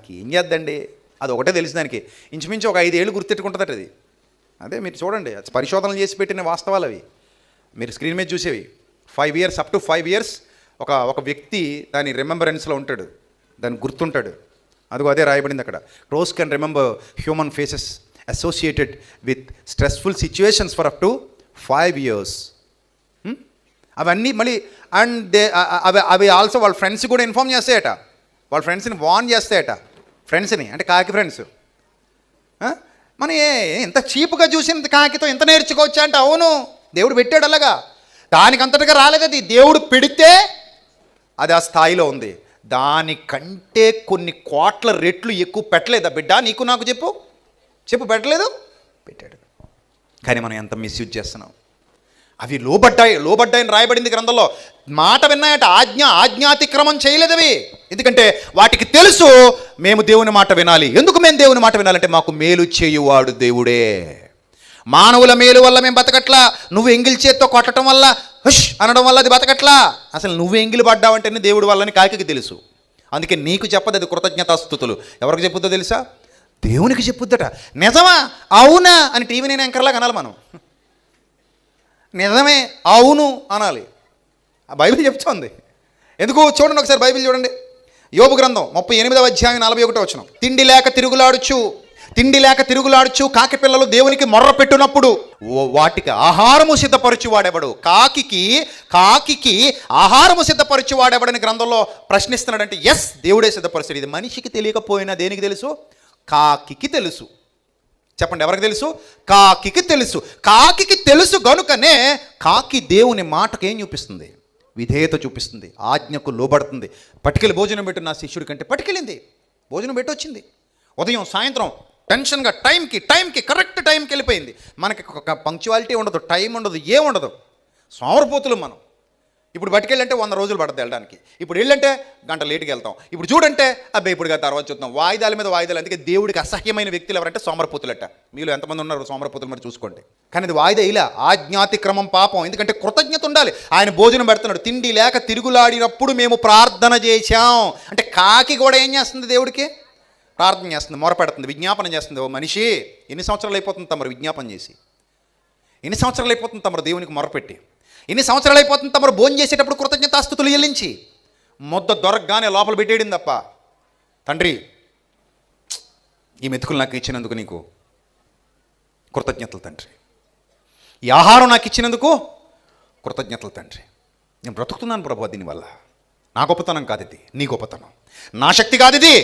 దానికి ఏం చేద్దండి? అది ఒకటే తెలిసిన దానికి. ఇంచుమించు ఒక ఐదేళ్ళు గుర్తెట్టుకుంటుందట అది. అదే మీరు చూడండి అది పరిశోధనలు చేసి పెట్టిన వాస్తవాలు అవి. మీరు స్క్రీన్ మీద చూసేవి. Five years up to five years ఒక ఒక వ్యక్తి దాని రిమెంబరెన్స్లో ఉంటాడు. దాని గుర్తుంటాడు. అదిగో అదే రాయబడింది అక్కడ. Close can remember human faces associated with stressful situations for up to five years అవన్నీ మళ్ళీ అండ్ దే అవి అవి ఆల్సో వాళ్ళ ఫ్రెండ్స్ కూడా ఇన్ఫామ్ చేస్తాయట. వాళ్ళ ఫ్రెండ్స్ని వార్న్ చేస్తాయట. ఫ్రెండ్స్ని అంటే కాకి ఫ్రెండ్స్. మన ఏ- ఎంత చీప్గా చూసిన కాకితో ఎంత నేర్చుకోవచ్చా అంటే అవును దేవుడు పెట్టాడు అలాగా. దానికంతటిగా రాలేదు అది. దేవుడు పెడితే అది ఆ స్థాయిలో ఉంది. దానికంటే కొన్ని కోట్ల రెట్లు ఎక్కువ పెట్టలేదా. బిడ్డ నీకు నాకు చెప్పు. చెప్పు పెట్టలేదు? పెట్టాడు. కానీ మనం ఎంత మిస్యూజ్ చేస్తున్నాం. అవి లోబడ్డాయి లోబడ్డాయని రాయబడింది గ్రంథంలో. మాట విన్నాయట ఆజ్ఞ ఆజ్ఞాతిక్రమం చేయలేదు అవి ఎందుకంటే వాటికి తెలుసు మేము దేవుని మాట వినాలి. ఎందుకు మేము దేవుని మాట వినాలంటే మాకు మేలు చేయువాడు దేవుడే. మానవుల మేలు వల్ల మేము బతకట్లా. నువ్వు ఎంగిల్ చేత్తో కొట్టడం వల్ల హుష్ అనడం వల్ల అది బతకట్లా. అసలు నువ్వు ఎంగిలి పడ్డావంటేనే దేవుడి వల్లని కాకికి తెలుసు. అందుకే నీకు చెప్పదు అది కృతజ్ఞతాస్థుతులు. ఎవరికి చెప్పుద్దో తెలుసా? దేవునికి చెప్పుద్దట. నిజమా? అవునా? అని టీవీ నేను ఎంకర్లాగా అనాలి మనం. నిజమే? అవును అనాలి. ఆ బైబిల్ చెప్తోంది. ఎందుకు? చూడండి ఒకసారి బైబిల్ చూడండి. యోబు గ్రంథం ముప్పై ఎనిమిదవ అధ్యాయం నలభై ఒకటో వచ్చిన తిండి లేక తిరుగులాడుచు తిండి లేక తిరుగులాడుచు కాకి పిల్లలు దేవునికి మొర్ర పెట్టినప్పుడు వాటికి ఆహారము సిద్ధపరచువాడెవడు? కాకి కాకికి ఆహారము సిద్ధపరచువాడెవడని గ్రంథంలో ప్రశ్నిస్తున్నాడంటే ఎస్ దేవుడే సిద్ధపరుస్తాడు. ఇది మనిషికి తెలియకపోయినా దేనికి తెలుసు? కాకికి తెలుసు. చెప్పండి ఎవరికి తెలుసు? కాకికి తెలుసు. కాకికి తెలుసు గనుకనే కాకి దేవుని మాటకు ఏం చూపిస్తుంది? విధేయత చూపిస్తుంది ఆజ్ఞకు లోబడుతుంది. పటికెళ్ళి భోజనం పెట్టు నా శిష్యుడి కంటే పట్టుకెళ్ళింది భోజనం పెట్టి వచ్చింది. ఉదయం సాయంత్రం టెన్షన్గా టైంకి టైంకి కరెక్ట్ టైంకి వెళ్ళిపోయింది. మనకి ఒక పంక్చువాలిటీ ఉండదు టైం ఉండదు ఏం ఉండదు. సోమరపోతులు మనం. ఇప్పుడు పట్టుకెళ్ళంటే వంద రోజులు పడుతుంది వెళ్ళడానికి. ఇప్పుడు వెళ్ళంటే గంట లేటుకి వెళ్తాం. ఇప్పుడు చూడంటే అబ్బాయి ఇప్పుడు తర్వాత చూద్దాం. వాయిదాల మీద వాయిదాలు అందుకే దేవుడికి అసహ్యమైన వ్యక్తులు ఎవరంటే సోమరపోతులట. మీరు ఎంతమంది ఉన్నారు సోమరపోతులు మరి చూసుకోండి. కానీ అది వాయిదా ఇలా ఆజ్ఞాతిక్రమం పాపం. ఎందుకంటే కృతజ్ఞత ఉండాలి. ఆయన భోజనం పెడుతున్నాడు. తిండి లేక తిరుగులాడినప్పుడు మేము ప్రార్థన చేశాం. అంటే కాకి కూడా ఏం చేస్తుంది దేవుడికి? ప్రార్థన చేస్తుంది మొరపెడుతుంది విజ్ఞాపన చేస్తుంది. ఓ మనిషి ఎన్ని సంవత్సరాలు అయిపోతుంది తమరు విజ్ఞాపన చేసి? ఎన్ని సంవత్సరాలు అయిపోతుంది తమరు దేవునికి మొరపెట్టి? ఎన్ని సంవత్సరాలు అయిపోతుంది తమరు భోజనం చేసేటప్పుడు కృతజ్ఞతాస్థుతులు చెల్లించి. మొద్ద దొరకగానే లోపల పెట్టేయడం తప్ప తండ్రి ఈ మెతుకులు నాకు ఇచ్చినందుకు నీకు కృతజ్ఞతలు తండ్రి. ఈ ఆహారం నాకు ఇచ్చినందుకు కృతజ్ఞతలు తండ్రి. నేను బ్రతుకుతున్నాను ప్రభు దీనివల్ల. నా గొప్పతనం కాదు ఇది నీ గొప్పతనం. నా శక్తి కాదు ఇది